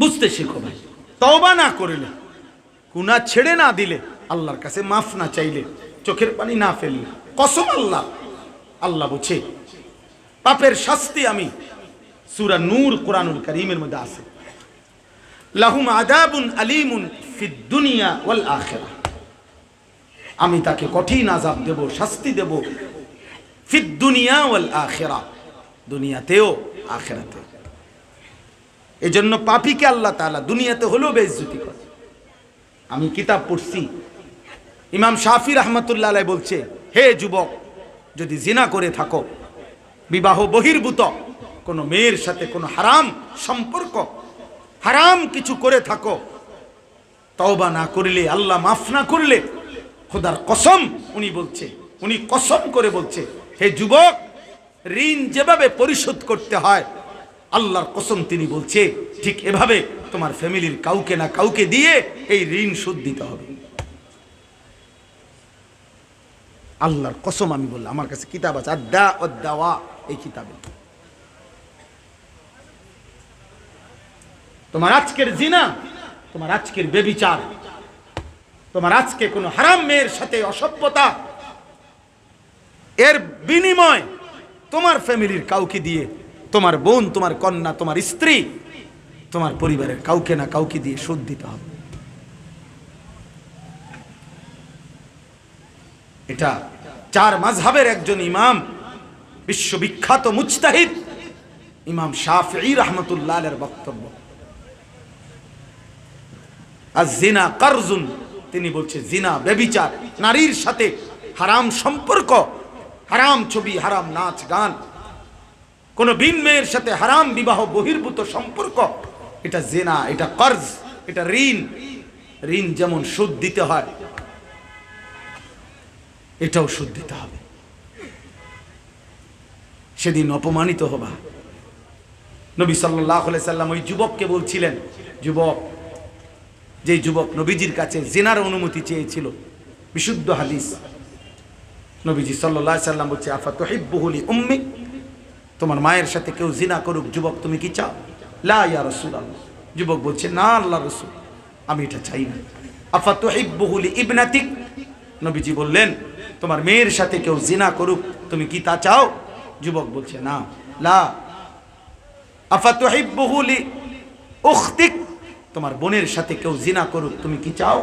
বুঝতে শিখো ভাই। তওবা না করিলে, গুনাহ ছেড়ে না দিলে আল্লাহর কাছে মাফ না চাইলে চোখের পানি না ফেললে। কসম আল্লাহ আল্লাহ বুঝে। পাপের শাস্তি আমি সূরা নূর কোরআনুল কারীমের মধ্যে আছে। লাহুম আদাবুন আলিমুন ফিদ দুনিয়া ওয়াল আখিরাহ আমি তাকে কঠিন আজাব দেব, শাস্তি দেব ফিদ দুনিয়া ওয়াল আখিরা। দুনিয়াতেও, আখেরাতেও। এই জন্য পাপিকে আল্লাহ তাআলা দুনিয়াতে হলেও বেইজ্জতি করে। আমি কিতাব পড়ছি। ইমাম শাফি রহমতুল্লাহ আলাই বলছে, হে যুবক, যদি জিনা করে থাকো, বিবাহ বহির্ভূত, কোনো মেয়ের সাথে কোনো হারাম সম্পর্ক, হারাম কিছু করে থাকো, তওবা না করলে, আল্লাহ মাফ না করলে, খোদার কসম উনি বলছে, উনি কসম করে বলছে, হে যুবক, ঋণ যেভাবে পরিশোধ করতে হয় আল্লাহর কসম তিনি বলছে, ঠিক এভাবে তোমার ফ্যামিলির কাউকে না কাউকে দিয়ে এই ঋণ শোধ দিতে হবে। আল্লাহর কসম আমি বললাম, আমার কাছে কিতাব আছে আদা দাওয়া, এই কিতাবে। তোমার আজকের জিনা, তোমার আজকের বেবিচার, তোমার আজকে কোনো হারাম মেয়ের সাথে অসভ্যতা, এর বিনিময় তোমার ফ্যামিলির কাউকে দিয়ে তোমার বোন, তোমার কন্যা, তোমার স্ত্রী, তোমার পরিবারের কাউকে না কাউকে দিয়ে শোধ দিতে হবে। এটা চার মাঝহাবের একজন ইমাম, বিশ্ববিখ্যাত মুজতাহিদ, ইমাম শাফি রহমতুল্লাহ এর বক্তব্য। আর জিনা কারজুন, তিনি বলছে, জিনা বেবিচার, নারীর সাথে হারাম সম্পর্ক, হারাম ছবি, হারাম নাচ, গান। কোন বিন মেয়ের সাথে হারাম বিবাহ বহির্ভূত সম্পর্ক, এটা জেনা, এটা কর্জ, এটা ঋণ। ঋণ যেমন সুদ দিতে হয়, এটাও সুদ দিতে হবে। সেদিন অপমানিত হবা। নবী সাল্লাহ সাল্লাম ওই যুবককে বলছিলেন, যুবক, যে যুবক নবীজির কাছে জেনার অনুমতি চেয়েছিল, বিশুদ্ধ হাদিস। নবীজি সাল্লাহ সাল্লাম বলছে, আফা তোহিবুহুলি উম্মি? তোমার মায়ের সাথে কেউ জিনা করুক, যুবক, তুমি কি চাও? লা ইয়া রসুল আল্লাহ যুবক বলছে, না আল্লাহ রসুল, আমি এটা চাই না। আফা তো তোহিবুহুলি ইবনাতিক নবীজি বললেন, তোমার মেয়ের সাথে কেউ জিনা করুক, তুমি কি তা চাও? যুবক বলছে, না। লা। আফা তো তোহিবুহুলি উখতিক তোমার বোনের সাথে কেউ জিনা করুক, তুমি কি চাও?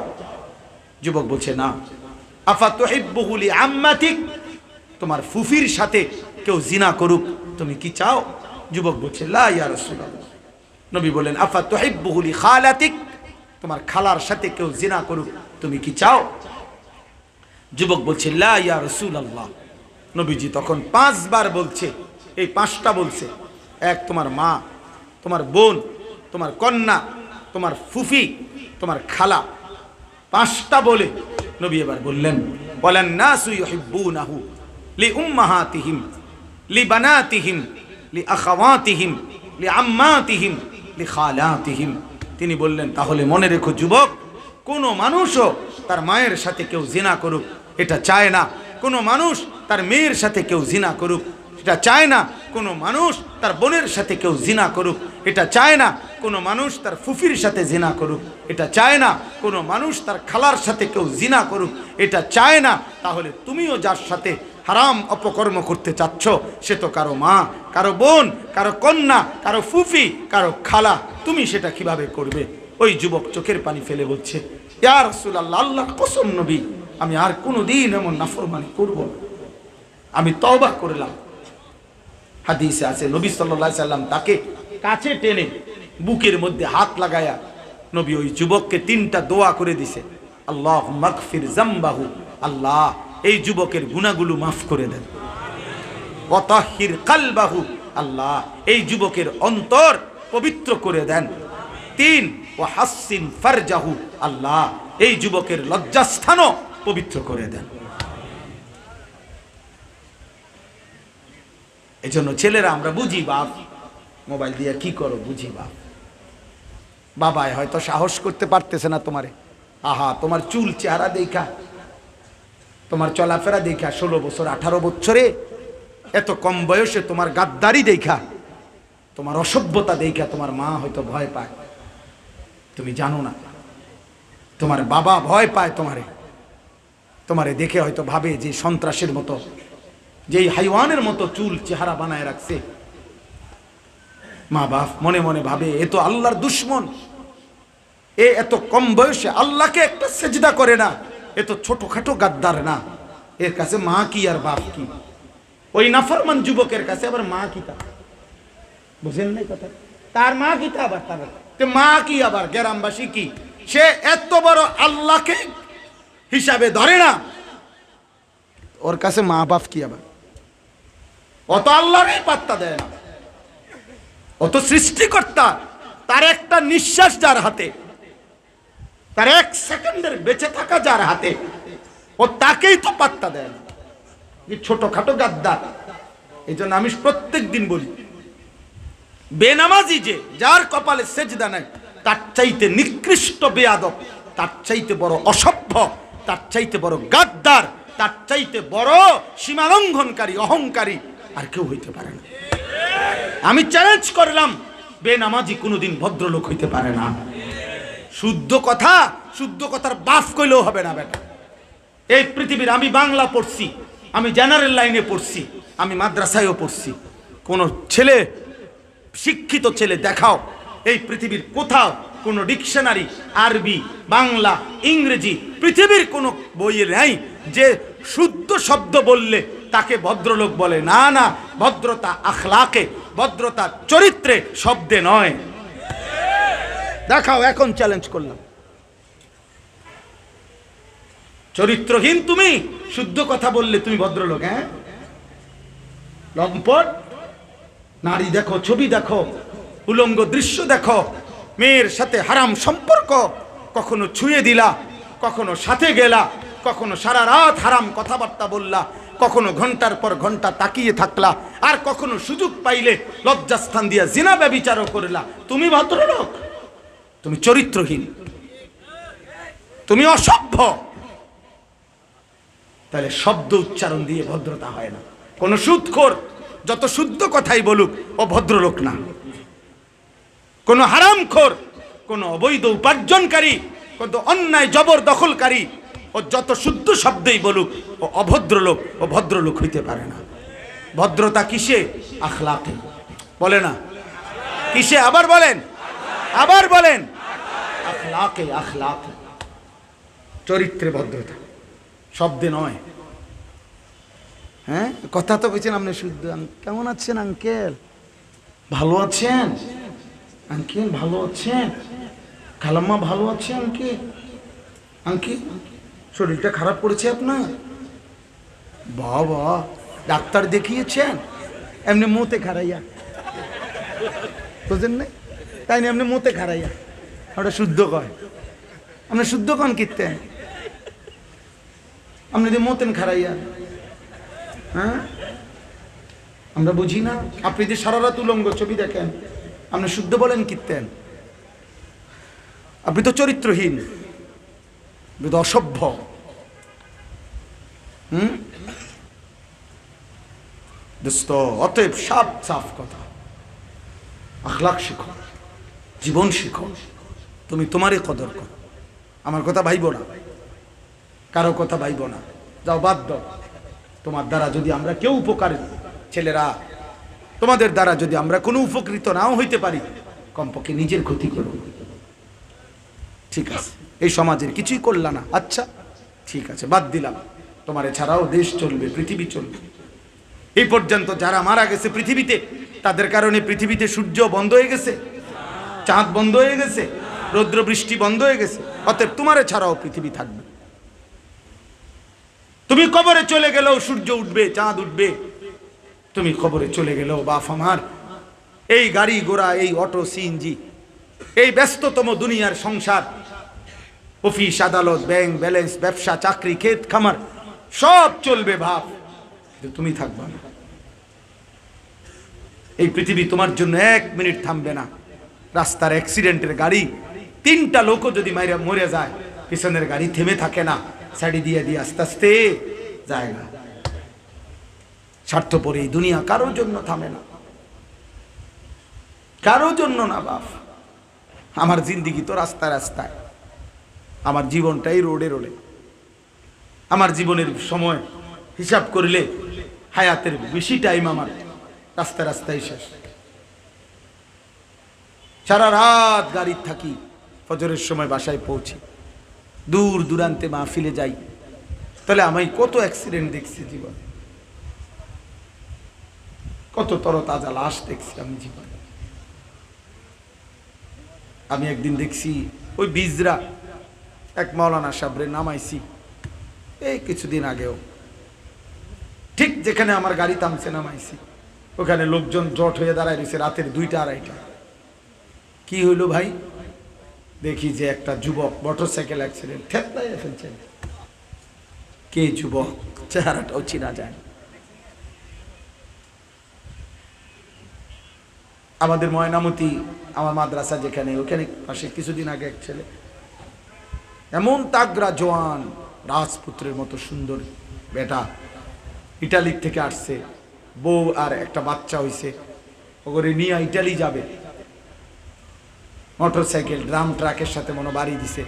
যুবক বলছে, না। আফা তো তোহিবুহুলি আম্মাতিক তোমার ফুফির সাথে কেউ জিনা করুক, তুমি কি চাও? যুবক বলছে নবী বলেন আফা তোহিবুহুলি খালাতিক তোমার খালার সাথে কেউ জিনা করুক, তুমি কি চাও? যুবক বলছে ইয়া রাসূলুল্লাহ। নবীজি তখন পাঁচবার বলছে, এই পাঁচটা বলছে। এক তোমার মা, তোমার বোন, তোমার কন্যা, তোমার ফুফি, তোমার খালা। পাঁচটা বলে নবী এবার বললেন বলেন নাসু ইউহিব্বুনাহু। লি উম্মাহাতিহিম, লি বানাতিহিম, লি আখাওয়াতিহিম, লি আম্মাতিহিম, লি খালাতিহিম। তিনি বললেন, তাহলে মনে রেখো যুবক, কোনো মানুষও তার মায়ের সাথে কেউ জিনা করুক, এটা চায় না। কোনো মানুষ তার মেয়ের সাথে কেউ জিনা করুক, এটা চায় না। কোনো মানুষ তার বোনের সাথে কেউ জিনা করুক, এটা চায় না। কোনো মানুষ তার ফুফির সাথে জিনা করুক, এটা চায় না। কোনো মানুষ তার খালার সাথে কেউ জিনা করুক, এটা চায় না। তাহলে তুমিও যার সাথে হারাম অপকর্ম করতে চাচ্ছ, সে তো কারও মা, কারও বোন, কারও কন্যা, কারও ফুফি, কারও খালা, তুমি সেটা কীভাবে করবে? ওই যুবক চোখের পানি ফেলে বলছে ইয়ার আল্লাহ কসম নবী, আমি আর কোনো দিন এমন নাফরমানি করব আমি তওবা করলাম। হাদিসে আছে, নবী সাল্লাহ সাল্লাম তাকে কাছে টেনে বুকের মধ্যে হাত লাগায়া নবী ওই যুবককে তিনটা দোয়া করে দিছে আল্লাহ মাগফির জাম্বাহু আল্লাহ এই যুবকের গুণাগুলো মাফ করে দেন। ওয়াতাহির কালবাহু, আল্লাহ, এই যুবকের অন্তর পবিত্র করে দেন। তিন ও হাসিন ফারজাহু, আল্লাহ, এই যুবকের লজ্জাস্থানও পবিত্র করে দেন। এই জন্য ছেলেরা, আমরা বুঝি বাপ, মোবাইল দিয়ে কি করো, বুঝি বাপ। বাবায় হয়তো সাহস করতে পারতেছে না তোমারে। আহা, তোমার চুল চেহারা দেখা। তোমার চলাফেরা দেখা ষোলো বছর, আঠারো বছরে, এত কম বয়সে তোমার গাদ্দারি দেখা, তোমার অসভ্যতা দেখা, তোমার মা হয়তো ভয় পায়। তুমি জানো না, তোমার বাবা ভয় পায় তোমারে। তোমারে দেখে হয়তো ভাবে যে সন্ত্রাসের মতো, যেই হাইওয়ানের মতো চুল চেহারা বানায় রাখছে। মা বাপ মনে মনে ভাবে, এ তো আল্লাহর দুশ্মন। এ এত কম বয়সে আল্লাহকে একটা সেজদা করে না। এ তো ছোটখাটো গাদ্দার না। এর কাছে মা কি আর বাপ কি? ওই নাফরমান যুবকের কাছে আবার মা কি তা? বুঝেন নাই কথা? তার মা কি তা আবার তার? মা কি আবার? গ্রামবাসী কি? সে এত বড় আল্লাহকে হিসাবে ধরে না। ওর কাছে মা বাপ কি আবার? অত আল্লাহরই পাত্তা দেয় না। অত সৃষ্টিকর্তা। তার একটা নিঃশ্বাস যার হাতে। তার এক সেকেন্ডের বেঁচে থাকা যার হাতে, ও তাকেই তো পাত্তা দেয় না। ছোটখাটো গাদ্দার এই জন্য আমি প্রত্যেক দিন বলি, বেনামাজি যে, যার কপালে সেজদা নাই, তার চাইতে নিকৃষ্ট বেয়াদব, তার চাইতে বড় অসভ্য, তার চাইতে বড় গাদ্দার, তার চাইতে বড় সীমালঙ্ঘনকারী, অহংকারী, আর কেউ হইতে পারে না। আমি চ্যালেঞ্জ করলাম, বেনামাজি কোনোদিন ভদ্রলোক হইতে পারে না। শুদ্ধ কথা, শুদ্ধ কথার বাফ কইলেও হবে না বেটা। এই পৃথিবীর আমি বাংলা পড়ছি, আমি জেনারেল লাইনে পড়ছি, আমি মাদ্রাসায়ও পড়ছি। কোনো ছেলে, শিক্ষিত ছেলে দেখাও, এই পৃথিবীর কোথাও কোনো ডিকশনারি, আরবি, বাংলা, ইংরেজি, পৃথিবীর কোনো বইয়ে নাই যে শুদ্ধ শব্দ বললে তাকে ভদ্রলোক বলে। না না, ভদ্রতা আখলাকে, ভদ্রতা চরিত্রে শব্দে নয়। দেখাও, এখন চ্যালেঞ্জ করলাম। চরিত্রহীন তুমি, শুদ্ধ কথা বললে তুমি ভদ্রলোক হ্যাঁ? লম্পট, নারী দেখো, ছবি দেখো, উলঙ্গ দৃশ্য দেখো, মেয়ের সাথে হারাম সম্পর্ক, কখনো ছুঁয়ে দিলা, কখনো সাথে গেলা, কখনো সারা রাত হারাম কথাবার্তা বললা, কখনো ঘণ্টার পর ঘণ্টা তাকিয়ে থাকলা, আর কখনো সুযোগ পাইলে লজ্জাস্থান দিয়া জিনা ব্যবিচারও করলা। তুমি ভদ্রলোক? তুমি চরিত্রহীন। তুমি অসভ্য। তাহলে শব্দ উচ্চারণ দিয়ে ভদ্রতা হয় না। কোন সুদখোর যত শুদ্ধ কথাই বলুক, ও ভদ্রলোক না। কোন হারামখোর, কোন অবৈধ উপার্জনকারী কত অন্যায় জবর দখলকারী ও যত শুদ্ধ শব্দেই বলুক, ও অভদ্রলোক, ও ভদ্রলোক হইতে পারে না। ভদ্রতা কিসে? আখলাকে। বলে না? কিসে আবার বলেন? আবার বলেন। আখলাকে আখলাকে। চরিত্রে ভদ্রতা শব্দে নয়। হ্যাঁ? কথা তো বলছেন আপনি শুদ্ধ। কেমন আছেন, আঙ্কেল? ভালো আছেন? আঙ্কেল, ভালো আছেন? খালাম্মা ভালো আছে, আঙ্কেল? আঙ্কেল, শরীরটা খারাপ করেছে আপনার? বাবা, ডাক্তার দেখিয়েছেন? এমনি মুতে খারাইয়া। বুঝলেন না তাই না এমনি মুতে খারাইয়া ওটা শুদ্ধ কয়। আপনি শুদ্ধ কন কীর্তেন আপনি যদি মতেন খারাইয়া হ্যাঁ? আমরা বুঝি না। আপনি যদি সারা রাত উলঙ্গ ছবি দেখেন, আপনি শুদ্ধ বলেন কীর্তেন আপনি তো চরিত্রহীন। আপনি তো অসভ্য। হুম? অতএব সাফ সাফ কথা। আখলাক শিখো। জীবন শিখো। তুমি তোমারই কদর করো। আমার কথা ভাইব না। কারও কথা ভাইব না। যাও বাদ দাও। তোমার দ্বারা যদি আমরা কেউ উপকার ছেলেরা, তোমাদের দ্বারা যদি আমরা কোনো উপকৃত নাও হইতে পারি, কমপক্ষে নিজের ক্ষতি করো। ঠিক আছে। এই সমাজের কিছুই করলা না আচ্ছা ঠিক আছে, বাদ দিলাম। তোমার এছাড়াও দেশ চলবে, পৃথিবী চলবে। এই পর্যন্ত যারা মারা গেছে পৃথিবীতে, তাদের কারণে পৃথিবীতে সূর্য বন্ধ হয়ে গেছে। চাঁদ বন্ধ হয়ে গেছে রৌদ্র বৃষ্টি বন্ধ হয়ে গেছে, অতএব তোমার ছাড়াও পৃথিবী থাকবে। তুমি কবরে চলে গেলেও সূর্য উঠবে, চাঁদ উঠবে। তুমি কবরে চলে গেলেও বাপ আমার, এই গাড়ি ঘোড়া, এই অটো সিএনজি এই ব্যস্ততম দুনিয়ার সংসার, অফিস, আদালত, ব্যাংক, ব্যালেন্স, ব্যবসা, চাকরি, ক্ষেত খামার, সব চলবে ভাব তুমি থাকবা না। এই পৃথিবী তোমার জন্য এক মিনিট থামবে না। রাস্তার অ্যাক্সিডেন্টের গাড়ি, তিনটা লোকও যদি মাইরা মরে যায়, পিছনের গাড়ি থেমে থাকে না, সাইডে দিয়ে দিয়ে আস্তে আস্তে যায় না। স্বার্থপর এই দুনিয়া কারোর জন্য থামে না। কারোর জন্য না বাপ। আমার জিন্দিগি তো রাস্তায় রাস্তায়। আমার জীবনটাই রোডে রোডে। আমার জীবনের সময় হিসাব করলে হায়াতের বেশি টাইম আমার রাস্তায় রাস্তায় শেষ। সারা রাত গাড়ির থাকি, ফজরের সময় বাসায় পৌঁছি। দূর দূরান্তে মা মাহফিলে যাই। তাহলে আমি কত অ্যাক্সিডেন্ট দেখছি জীবন। কত তরতাজা লাশ দেখছি আমি জীবনে। আমি একদিন দেখছি ওই বীজরা, এক মাওলানা সাবরে নামাইছি, এই কিছুদিন আগেও। ঠিক যেখানে আমার গাড়ি থামছে, নামাইছি। ওখানে লোকজন জট হয়ে দাঁড়ায় রয়েছে রাতের দুইটা, আড়াইটা। কি হইল ভাই? দেখি যে একটা যুবক মোটরসাইকেল অ্যাক্সিডেন্ট ঠেকলাই ফেলছেন কে যুবক? চেহারাটাও চিনা যায়। আমাদের ময়নামতি, আমার মাদ্রাসা যেখানে, ওখানে পাশে কিছুদিন আগে এক ছেলে। এমন তাগরা জোয়ান রাজপুত্রের মতো সুন্দর বেটা। ইটালির থেকে আসছে। বউ আর একটা বাচ্চা হইছে। ওগরে নিয়ে ইটালি যাবে। মোটর সাইকেল ড্রাম ট্রাকের সাথে মনে বাড়ি দিছে।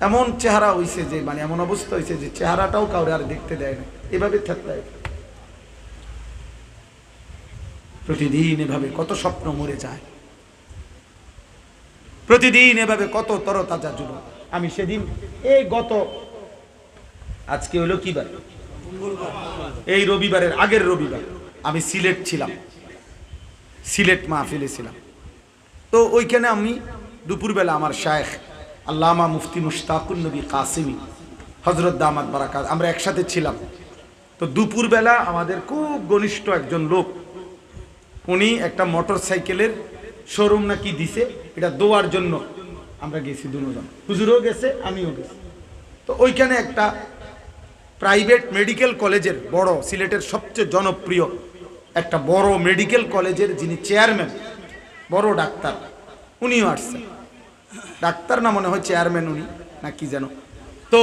এমন চেহারা হইছে যে মানে এমন অবস্থা হয়েছে যে, চেহারাটাও কাউরে আর দেখতে দেয় না। এভাবে প্রতিদিন এভাবে কত স্বপ্ন মরে যায়। প্রতিদিন এভাবে কত তরতাজা যুবক। আমি সেদিন, এই গত, আজকে হলো কি বার? এই রবিবারের আগের রবিবার আমি সিলেট ছিলাম। সিলেট মাহফিলে ছিলাম। তো ওইখানে আমি দুপুরবেলা আমার শায়েখ আল্লামা মুফতি মুশতাকুল নবী কাসিমি হজরত দামাত বারাকাত, আমরা একসাথে ছিলাম। তো দুপুরবেলা আমাদের খুব ঘনিষ্ঠ একজন লোক, উনি একটা মোটর সাইকেলের শোরুম নাকি দিছে, এটা দোয়ার জন্য আমরা গেছি দুজন। হুজুরও গেছে, আমিও গেছি। তো ওইখানে একটা প্রাইভেট মেডিকেল কলেজের বড়, সিলেটের সবচেয়ে জনপ্রিয়, একটা বড় মেডিকেল কলেজের যিনি চেয়ারম্যান বড় ডাক্তার, উনিও আসছেন। ডাক্তার না মনে হয় চেয়ারম্যান উনি, না কি যেন। তো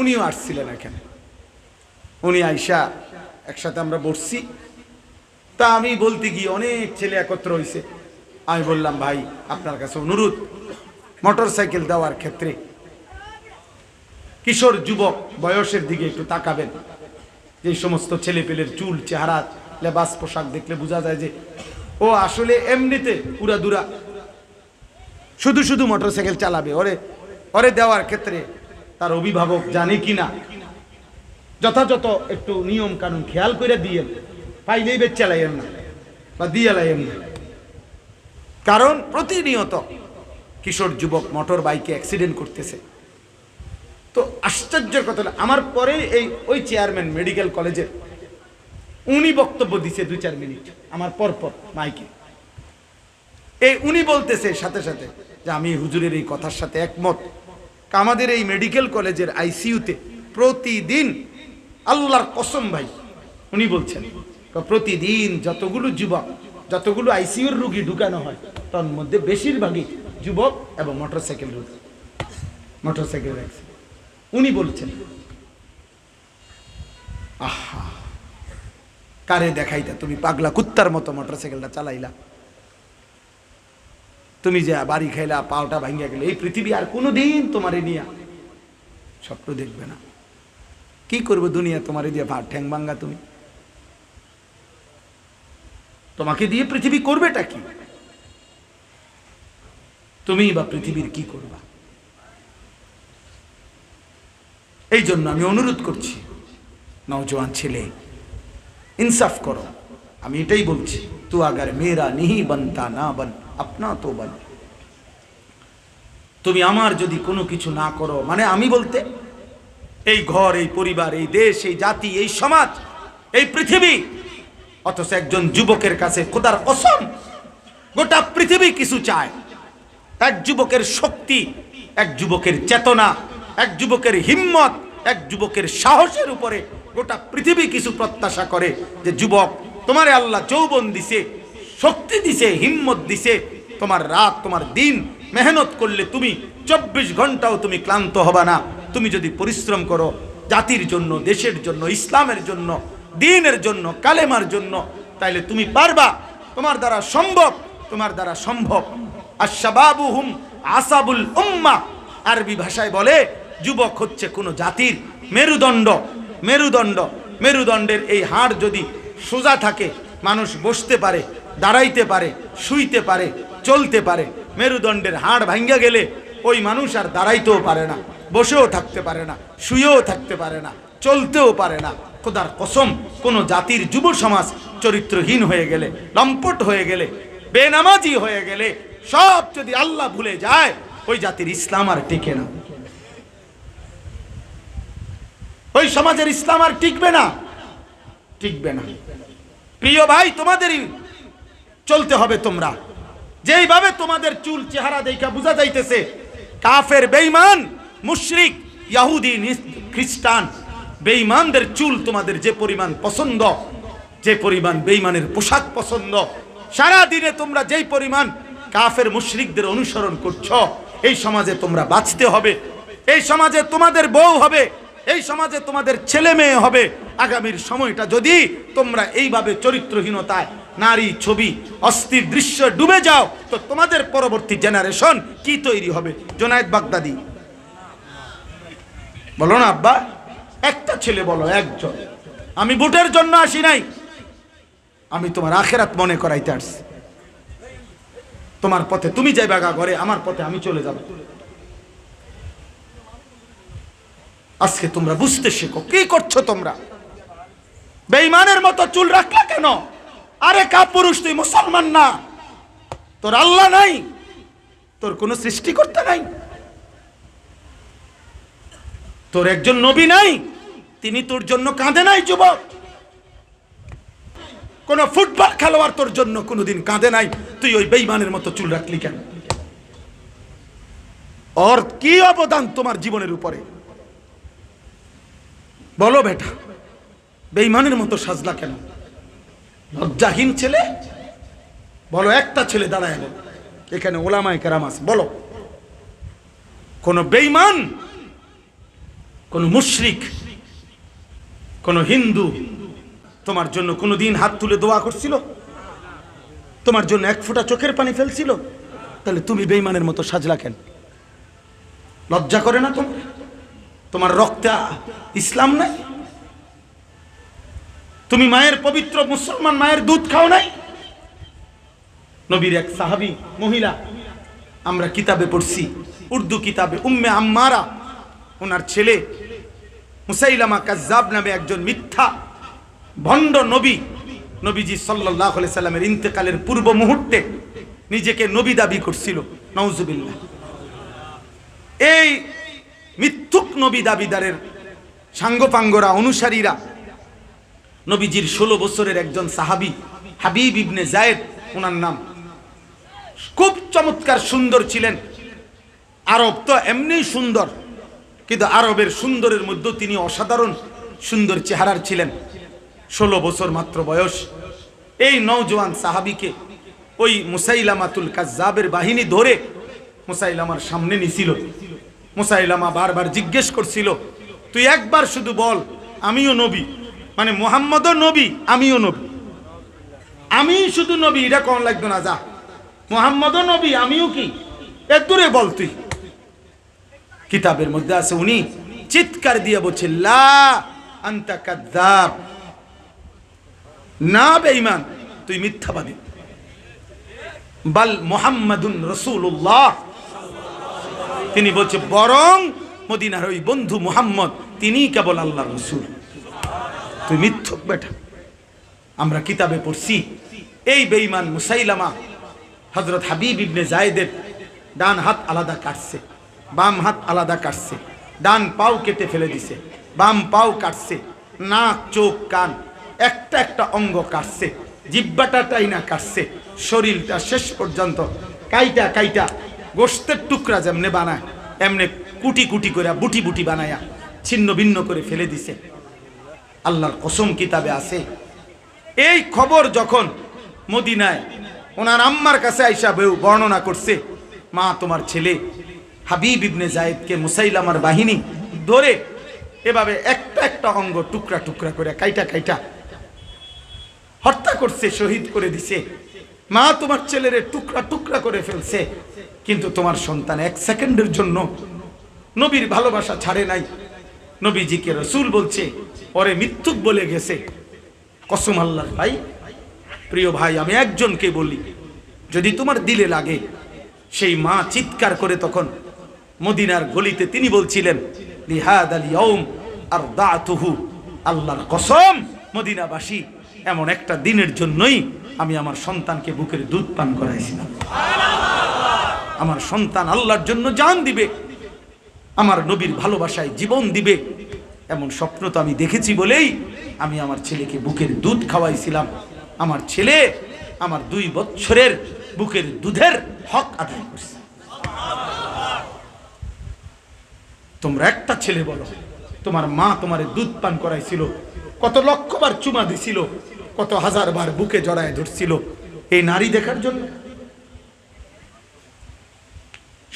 উনিও আসছিলেন এখানে। উনি আইসা একসাথে আমরা বসছি। তা আমি বলতে গিয়ে অনেক ছেলে একত্র হয়েছে আমি বললাম, ভাই, আপনার কাছে অনুরোধ, মোটর সাইকেল দেওয়ার ক্ষেত্রে কিশোর যুবক বয়সের দিকে একটু তাকাবেন। যে সমস্ত ছেলে পেলের চুল, চেহারা, লেবাস পোশাক দেখলে বোঝা যায় যে ও আসলে এমনিতে পুরা দুরা শুধু শুধু মোটর সাইকেল চালাবে, ওরে ওরে দেওয়ার ক্ষেত্রে তার অভিভাবক জানে কি না যথাযথ একটু নিয়ম কানুন খেয়াল করে দিয়ে পাইলেই বেচ চালাইয়েন না, বা দিয়ে লাইয়েন না। কারণ প্রতিনিয়ত কিশোর যুবক মোটর বাইকে অ্যাক্সিডেন্ট করতেছে। তো আশ্চর্যের কথা আমার পরে এই, ওই চেয়ারম্যান মেডিকেল কলেজের উনি বক্তব্য দিছে দুই চার মিনিট, আমার পরপর মাইকে। এই উনি বলতেছে সাথে সাথে যে আমি হুজুরের এই কথার সাথে একমত। আমাদের এই মেডিকেল কলেজের আইসিইউতে প্রতিদিন আল্লাহর কসম ভাই, উনি বলছেন প্রতিদিন যতগুলো যুবক, যতগুলো আইসিইউর রুগী ঢুকানো হয়, তার মধ্যে বেশিরভাগই যুবক এবং মোটরসাইকেল রুগী। মোটরসাইকেল উনি বলছেন, আহা কারে দেখাইতা? তুমি পাগলা কুত্তার মতো মোটরসাইকেলটা চালাইলা। তুমি যে বাড়ি খাইলা পাওটা ভাঙ্গিয়া গেলে, এই পৃথিবী আর কোনো দিন তোমারে নিয়া স্বপ্ন দেখবে না। কি করব দুনিয়া তোমারে দিয়ে ভাত ঠ্যাং ভাঙ্গা তুমি? তোমাকে দিয়ে পৃথিবী করবেটা কি? তুমি বা পৃথিবীর কি করবা? এই জন্য আমি অনুরোধ করছি, নওজোয়ান ছেলে ইনসাফ করো। আমি এটাই বলছি, তু আগার মেরা নিহি বনতা না বন, আপনা তো বন। তুমি আমার যদি কোনো কিছু না করো মানে আমি বলতে, এই ঘর, এই পরিবার, এই দেশ, এই জাতি, এই সমাজ, এই পৃথিবী, অথচ একজন যুবকের কাছে খোদার অসম গোটা পৃথিবী কিছু চায়। এক যুবকের শক্তি, এক যুবকের চেতনা, এক যুবকের হিম্মত, এক যুবকের সাহসের উপরে গোটা পৃথিবী কিছু প্রত্যাশা করে যে যুবক, তোমারে আল্লাহ যৌবন দিছে, শক্তি দিছে, হিম্মত দিছে, তোমার রাত, তোমার দিন মেহনত করলে তুমি চব্বিশ ঘন্টাও তুমি ক্লান্ত হবা না। তুমি যদি পরিশ্রম করো, জাতির জন্য, দেশের জন্য, ইসলামের জন্য, দিনের জন্য, কালেমার জন্য, তাইলে তুমি পারবা। তোমার দ্বারা সম্ভব, তোমার দ্বারা সম্ভব। আশাবাবুহুম আসাবুল উম্মা। আরবি ভাষায় বলে, যুবক হচ্ছে কোনো জাতির মেরুদণ্ড। মেরুদণ্ড, মেরুদণ্ডের এই হাড় যদি সোজা থাকে, মানুষ বসতে পারে, দাঁড়াইতে পারে, শুইতে পারে, চলতে পারে, মেরুদণ্ডের হাড় ভাঙ্গা গেলে ওই মানুষ আর দাঁড়াইতেও পারে না, বসেও থাকতে পারে না, শুয়েও থাকতে পারে না, চলতেও পারে না। খোদার কসম, কোনো জাতির যুব সমাজ চরিত্রহীন হয়ে গেলে, লম্পট হয়ে গেলে, বেনামাজি হয়ে গেলে, সব যদি আল্লাহ ভুলে যায়, ওই জাতির ইসলাম আর টিকে না। ওই সমাজের ইসলাম আর টিকবে না। টিকবে না। প্রিয় ভাই, তোমাদেরই চলতে হবে তোমরা। যেইভাবে তোমাদের চুল চেহারা দেখা বোঝা যাইতেছে, কাফের, বেঈমান, মুশরিক, ইয়াহুদি খ্রিস্টান, বেঈমানদের চুল তোমাদের যে পরিমাণ পছন্দ, যে পরিমাণ বেঈমানের পোশাক পছন্দ, সারা দিনে তোমরা যেই পরিমাণ কাফের, মুশরিকদের অনুসরণ করছ, এই সমাজে তোমরা বাঁচতে হবে। এই সমাজে তোমাদের বউ হবে এই সমাজে তোমাদের ছেলে মেয়ে হবে। আগামীর সময়টা যদি তোমরা এইভাবে চরিত্রহীনতায়, নারী ছবি, অস্থির দৃশ্য ডুবে যাও, তো তোমাদের পরবর্তী জেনারেশন কি তৈরি হবে? জোনায়েদ বাগদাদি। বলো না আব্বা, একটা ছেলে বলো, একজন। আমি বুটের জন্য আসি নাই। আমি তোমার আখেরাত মনে করাইতে আসছি। তোমার পথে তুমি যাই বাগা ঘরে, আমার পথে আমি চলে যাব। আজকে তোমরা বুঝতে শেখো। কি করছ তোমরা? বেঈমানের মতো চুল রাখলা কেন? আরে কা পুরুষ তুই মুসলমান না। তোর আল্লাহ নাই। তোর কোনো সৃষ্টিকর্তা নাই। তোর একজন নবী নাই। তিনি তোর জন্য কাঁদে নাই, যুবক। কোন ফুটবল খেলোয়াড় তোর জন্য কোনোদিন কাঁদে নাই। তুই ওই বেঈমানের মতো চুল রাখলি কেন? ওর কি অবদান তোমার জীবনের উপরে? বলো বেটা বেইমানের মতো সাজলা কেন? লজ্জাহীন ছেলে? বলো, একটা ছেলে দাঁড়ায় বলো, এখানে ওলামায় কেরাম আছে, বলো। কোন বেঈমান, কোন মুশরিক, কোন হিন্দু তোমার জন্য কোনো দিন হাত তুলে দোয়া করছিল? তোমার জন্য এক ফোঁটা চোখের পানি ফেলছিল? তাহলে তুমি বেঈমানের মতো সাজলা কেন? লজ্জা করে না তোমার? তোমার রক্তে ইসলাম নাই? তুমি মায়ের পবিত্র মুসলমান মায়ের দুধ খাও নাই? নবীর এক সাহাবী মহিলা, আমরা কিতাবে পড়ছি, উর্দু কিতাবে, উম্মে আম্মারা, ওনার ছেলে মুসাইলামা কাজ্জাব নামে একজন মিথ্যা, ভণ্ড নবী, নবীজি সাল্লাহ সাল্লামের ইন্তেকালের পূর্ব মুহূর্তে নিজেকে নবী দাবি করছিল নওজুবিল্লাহ এই মিথ্যুক নবী দাবিদারের সাঙ্গপাঙ্গরা, অনুসারীরা। নবীজির ষোলো বছরের একজন সাহাবি, হাবিব ইবনে জায়েদ, ওনার নাম। খুব চমৎকার সুন্দর ছিলেন। আরব তো এমনিই সুন্দর, কিন্তু আরবের সুন্দরের মধ্যেও তিনি অসাধারণ সুন্দর চেহারার ছিলেন। ষোলো বছর মাত্র বয়স। এই নওজোয়ান সাহাবিকে ওই মুসাইলামাতুল কাজ্জাবের বাহিনী ধরে মুসাইলামার সামনে নিছিল। মুসাইলামা বারবার জিজ্ঞেস করছিল, তুই একবার শুধু বল, আমিও নবী? মানে মোহাম্মদও নবী, আমিও নবী। আমি শুধু নবী, এটা কম লাগতো না, যা। মোহাম্মদও নবী, আমিও কি? এর দূরে বল তুই। কিতাবের মধ্যে আছে উনি চিৎকার দিয়ে বলছে, লা আন্তা কাদ্দাব। না বেঈমান, তুই মিথ্যাবাদী। বাল মোহাম্মদুন রসুল্লাহ তিনি বলছে, বরং মদিনার ওই বন্ধু মুহাম্মদ তিনি কেবল আল্লাহর রসুল। তুই মিথ্যক বেটা। আমরা কিতাবে পড়ছি, এই বেঈমান মুসাইলামা হজরত হাবিব ইবনে জায়েদের ডান হাত আলাদা কাটছে, বাম হাত আলাদা কাটছে, ডান পাও কেটে ফেলে দিছে, বাম পাও কাটছে, নাক, চোখ, কান, একটা একটা অঙ্গ কাটছে, জিব্বাটা টাইনা কাটছে, শরীরটা শেষ পর্যন্ত কাইটা কাইটা গোস্তের টুকরা যেমনে বানায় এমনে কুটি কুটি করে বুটি বুটি বানায়া ছিন্ন ভিন্ন করে ফেলে দিছে। আল্লাহর কসম কিতাবে আছে। এই খবর যখন মদিনায় ওনার আম্মার কাছে আইসা বেউ বর্ণনা করছে, মা তোমার ছেলে হাবিব ইবনে জায়েদকে মুসাইলামার বাহিনী ধরে এভাবে একটা একটা অঙ্গ টুকরা টুকরা করে কাইটা কাইটা হত্যা করছে, শহীদ করে দিছে। মা তোমার ছেলেরে টুকরা টুকরা করে ফেলছে। কিন্তু তোমার সন্তান এক সেকেন্ডের জন্য নবীর ভালোবাসা ছাড়ে নাই। নবীজিকে রসুল বলছে, পরে মিথ্যুক বলে গেছে। কসম আল্লাহ ভাই, প্রিয় ভাই, আমি একজনকে বলি, যদি তোমার দিলে লাগে, সেই মা চিৎকার করে তখন মদিনার গলিতে তিনি বলছিলেন, লিহাদ আল ইয়ৌম আর দাতুহু আল্লাহর কসম, মদিনাবাসী, এমন একটা দিনের জন্যই আমি আমার সন্তানকে বুকের দুধ পান করাইছিলাম। আমার সন্তান আল্লাহর জন্য জান দিবে। আমার নবীর ভালোবাসায় জীবন দিবে। এমন স্বপ্ন তো আমি দেখেছি বলেই আমি আমার ছেলেকে বুকের দুধ খাওয়াইছিলাম। আমার ছেলে আমার দুই বছরের বুকের দুধের হক আদায় করছে। তোমরা একটা ছেলে বলো, তোমার মা তোমার দুধ পান করাইছিল, কত লক্ষবার চুমা দিছিল, কত হাজার বার বুকে জড়ায় ধরছিল। এই নারী দেখার জন্য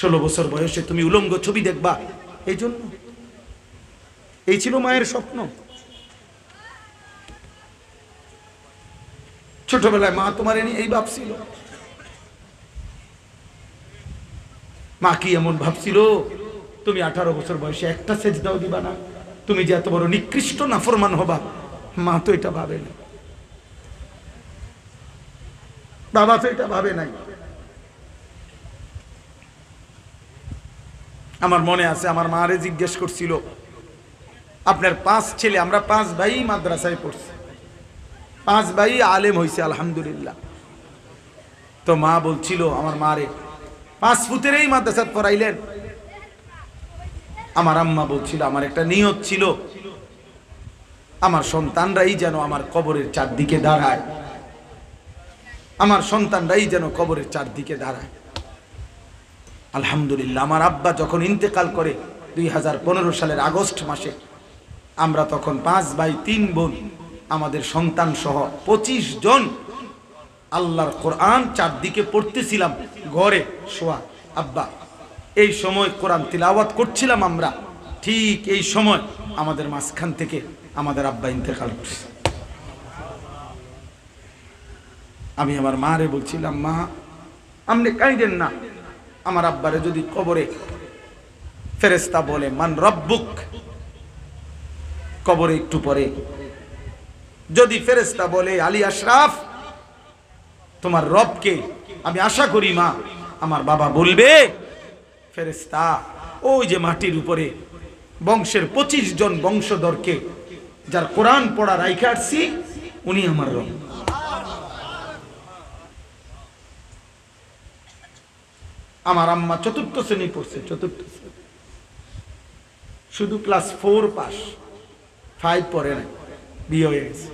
ষোলো বছর বয়সে তুমি উলঙ্গ ছবি দেখবা। এই জন্য এই ছিল মায়ের স্বপ্ন। ছোটবেলায় মা তোমার এনে এই ভাবছিল মা কি এমন ভাবছিল তুমি আঠারো বছর বয়সে একটা সেজ দাও দিবা না। তুমি যে এত বড় নিকৃষ্ট নাফরমান হবা, মা তো এটা ভাবে না বাবা তো এটা ভাবে নাই। আমার মনে আছে, আমার মারে জিজ্ঞেস করছিল, আপনার পাঁচ ছেলে, আমরা পাঁচ ভাই মাদ্রাসায় পড়ছি। পাঁচ ভাই আলেম হয়েছে আলহামদুলিল্লাহ। তো মা বলছিল, আমার মারে, পাঁচ ফুটেরই মাদ্রাসাত পড়াইলেন। আমার আম্মা বলছিল, আমার একটা নিয়ত ছিল, আমার সন্তানরাই যেন আমার কবরের চারদিকে দাঁড়ায়। আমার সন্তানরাই যেন কবরের চারদিকে দাঁড়ায়। আলহামদুলিল্লাহ, আমার আব্বা যখন ইন্তেকাল করে দুই হাজার পনেরো সালের আগস্ট মাসে, আমরা তখন পাঁচ ভাই, তিন বোন, আমাদের সন্তান সহ পঁচিশ জন আল্লাহর কোরআন চারদিকে পড়তেছিলাম, ঘরে শোয়া। আব্বা, এই সময় কোরআন তিলাওয়াত করছিলাম আমরা, ঠিক এই সময় আমাদের মাঝখান থেকে আমাদের আব্বা ইন্তেকাল করছে। আমি আমার মারে বলছিলাম, মা, আপনি কাইদেন না আমার আব্বারে যদি কবরে ফেরেস্তা বলে, মান রব্বুক? কবরে একটু পরে, যদি ফেরেস্তা বলে, আলী আশরাফ, তোমার রবকে আমি আশা করি মা, আমার বাবা বলবে ফেরেস্তা ওই যে মাটির উপরে বংশের পঁচিশ জন বংশধরকে যার কোরআন পড়া রাইখে আসছি, উনি আমার রব। আমার আম্মা চতুর্থ শ্রেণি পড়ছে, চতুর্থ শ্রেণি। শুধু ক্লাস ফোর পাস ফাইভ পরে বিয়ে হয়ে গেছে।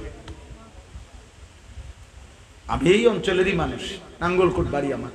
আমি এই অঞ্চলেরই মানুষ, নাঙ্গলকোট বাড়ি আমার।